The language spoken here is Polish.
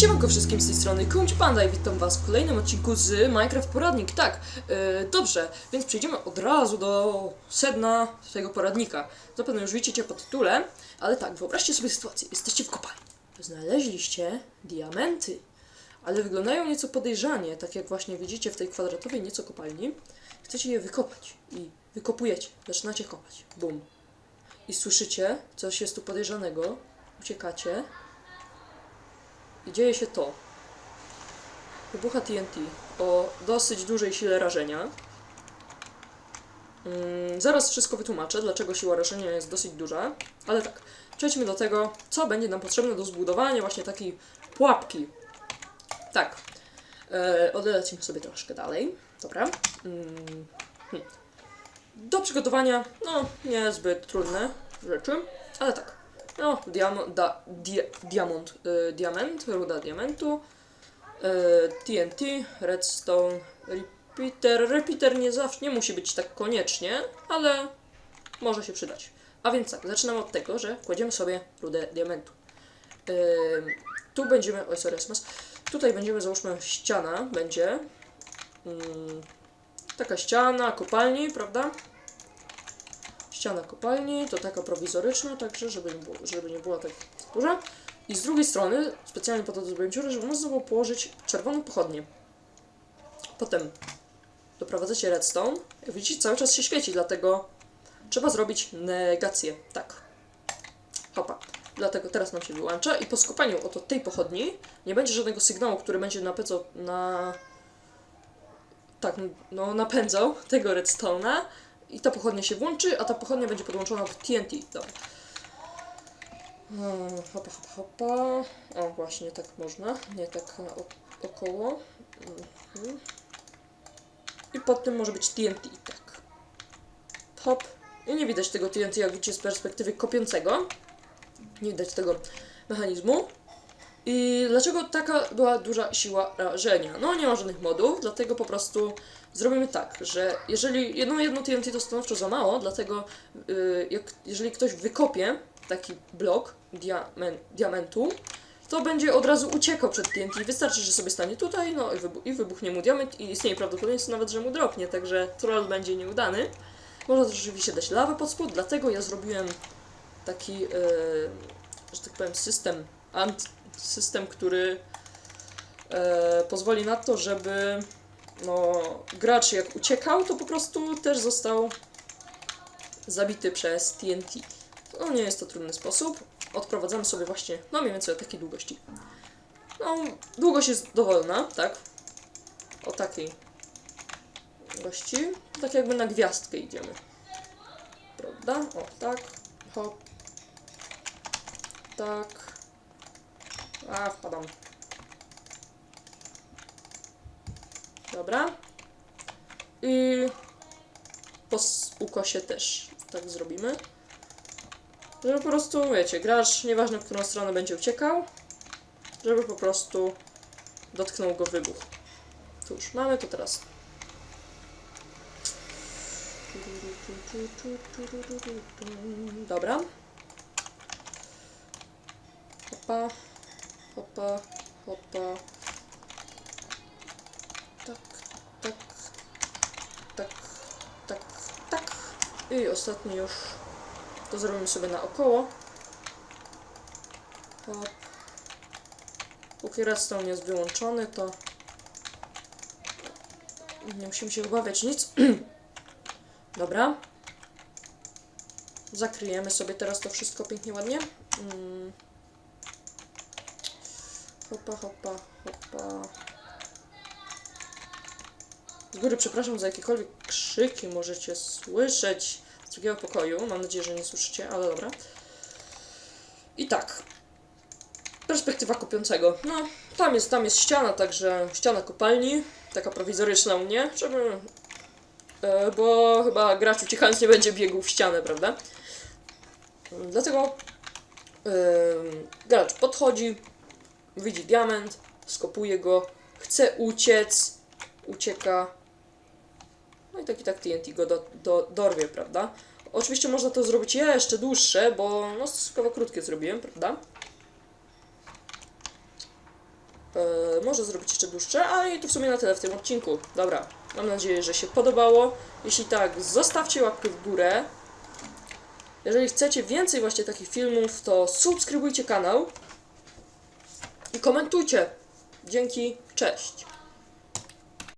Siemanko wszystkim z tej strony Kumci Panda i witam was w kolejnym odcinku z Minecraft Poradnik. Tak, yy, dobrze, więc przejdziemy od razu do sedna tego poradnika. Zapewne już widzicie po tytule, ale tak, wyobraźcie sobie sytuację. Jesteście w kopalni. Znaleźliście diamenty, ale wyglądają nieco podejrzanie, tak jak właśnie widzicie w tej kwadratowej nieco kopalni. Chcecie je wykopać i wykopujecie, zaczynacie kopać. Bum. I słyszycie, coś jest tu podejrzanego, uciekacie, i dzieje się to. Wybucha TNT o dosyć dużej sile rażenia. Mm, zaraz wszystko wytłumaczę, dlaczego siła rażenia jest dosyć duża, ale tak, przejdźmy do tego, co będzie nam potrzebne do zbudowania właśnie takiej pułapki. Tak, e, odelecimy sobie troszkę dalej, dobra. Mm, hmm. Do przygotowania, no, niezbyt trudne rzeczy, ale tak. No, diamont, da, dia, diamont, y, diament, ruda diamentu, y, TNT, redstone, repeater. Repeater nie zawsze, nie musi być tak koniecznie, ale może się przydać. A więc tak, zaczynamy od tego, że kładziemy sobie rudę diamentu. Y, tu będziemy, oj sorry, SMS. Tutaj będziemy, załóżmy, ściana będzie. Mm, taka ściana kopalni, prawda? Ściana kopalni, to taka prowizoryczna, także żeby nie było, żeby nie była tak duża. I z drugiej strony, specjalnie po to zrobiłem dziurę, żeby można było położyć czerwoną pochodnię. Potem doprowadzacie redstone. Jak widzicie, cały czas się świeci, dlatego trzeba zrobić negację. Tak. Hopa. Dlatego teraz nam się wyłącza i po skopaniu oto tej pochodni nie będzie żadnego sygnału, który będzie napędzał na... Tak, no napędzał tego redstone'a, i ta pochodnia się włączy, a ta pochodnia będzie podłączona do TNT. Dobra. No, hopa, hopa, hopa. O, właśnie, tak można. Nie tak około. Mhm. I pod tym może być TNT, tak. Hop. I nie widać tego TNT, jak widzicie, z perspektywy kopiącego. Nie widać tego mechanizmu. I dlaczego taka była duża siła rażenia? No nie ma żadnych modów, dlatego po prostu zrobimy tak, że jeżeli jedno jedno TNT to stanowczo za mało, dlatego yy, jak, jeżeli ktoś wykopie taki blok diamen, diamentu, to będzie od razu uciekał przed TNT. Wystarczy, że sobie stanie tutaj, no i, wybu i wybuchnie mu diament i istnieje prawdopodobieństwo nawet, że mu dropnie, także troll będzie nieudany. Można też oczywiście dać lawę pod spód, dlatego ja zrobiłem taki, yy, że tak powiem, system system, który e, pozwoli na to, żeby no, gracz jak uciekał, to po prostu też został zabity przez TNT. No nie jest to trudny sposób. Odprowadzamy sobie właśnie, no mniej więcej o takiej długości. No, długość jest dowolna, tak? O takiej długości. Tak jakby na gwiazdkę idziemy. Prawda? O, tak. Hop. Tak. A, wpadam. Dobra. I po ukosie też tak zrobimy. Żeby po prostu, wiecie, gracz, nieważne w którą stronę będzie uciekał, żeby po prostu dotknął go wybuch. Cóż, mamy to teraz. Dobra. Hopa, hopa, hopa. Tak, tak, tak, tak, tak. I ostatni już to zrobimy sobie naokoło. Hop. Póki redstone jest wyłączony, to nie musimy się obawiać nic. Dobra. Zakryjemy sobie teraz to wszystko pięknie, ładnie. Mm. Hopa, hopa, hopa. Z góry przepraszam za jakiekolwiek krzyki możecie słyszeć z drugiego pokoju. Mam nadzieję, że nie słyszycie, ale dobra. I tak. Perspektywa kopiącego. No, tam jest, tam jest ściana, także ściana kopalni. Taka prowizoryczna u mnie, żeby... E, bo chyba gracz uciekając nie będzie biegł w ścianę, prawda? Dlatego ym, gracz podchodzi, widzi diament, skopuje go, chce uciec, ucieka. No i tak i tak TNT go do, do, dorwie, prawda? Oczywiście można to zrobić jeszcze dłuższe, bo no stosunkowo krótkie zrobiłem, prawda? E, może zrobić jeszcze dłuższe, a i to w sumie na tyle w tym odcinku. Dobra, mam nadzieję, że się podobało. Jeśli tak, zostawcie łapkę w górę. Jeżeli chcecie więcej właśnie takich filmów, to subskrybujcie kanał i komentujcie. Dzięki, cześć.